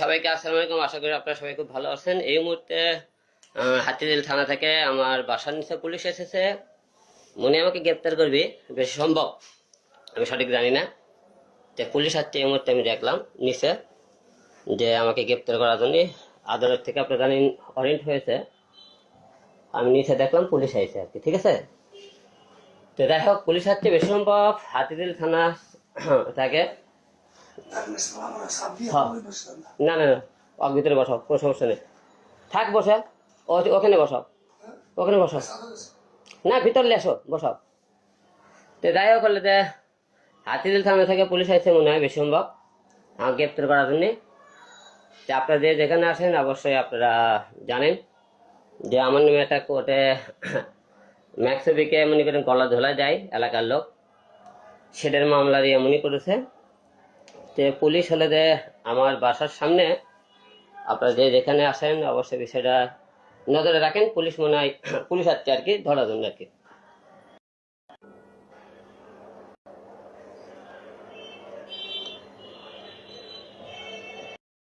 সবাইকে আসসালামু আলাইকুম। আশা করি আপনারা সবাই খুব ভালো আছেন। এই মুহূর্তে আহ, হাতিঝিল থানা থেকে আমার বাসার নিচে পুলিশ এসেছে। মনে আমাকে গ্রেপ্তার করবি বেশি সম্ভব। আমি সঠিক জানি না। যে পুলিশ আসছে এই মুহূর্তে আমি দেখলাম নিচে যে আমাকে গ্রেপ্তার করার জন্য আদালত থেকে আপনার জানেন ওয়ারেন্ট হয়েছে। আমি নিচে দেখলাম পুলিশ আইছে আর কি ঠিক আছে? তো যাই হোক পুলিশ আসছে বেশি সম্ভব। হাতিঝিল থানা থাকে। না। না না অগ ভিতরে বসাও কোনো সমস্যা নেই। থাক বসে ওখানে বসাও। ওখানে বসাও। না ভিতরে আসো বসাও। তো যাই হোক হলে যে হাতিদিল থানা থেকে পুলিশ আসছে মনে হয় বেশি সম্ভব। আমাকে গ্রেপ্তার করার জন্যে। তো আপনারা যে যেখানে আসেন অবশ্যই আপনারা জানেন যে আমার নামে একটা কোর্টে ম্যাক্সবিকে এমনি করে গলা ধোলা যায় এলাকার লোক। সেটার মামলা দিয়ে এমনই করেছে। যে পুলিশ হলে যে আমার বাসার সামনে। আপনারা যে যেখানে আসেন, অবশ্যই বিষয়টা নজরে রাখেন। পুলিশ মনে হয়, পুলিশ আসছে আর কি, ধরার জন্য আর কি।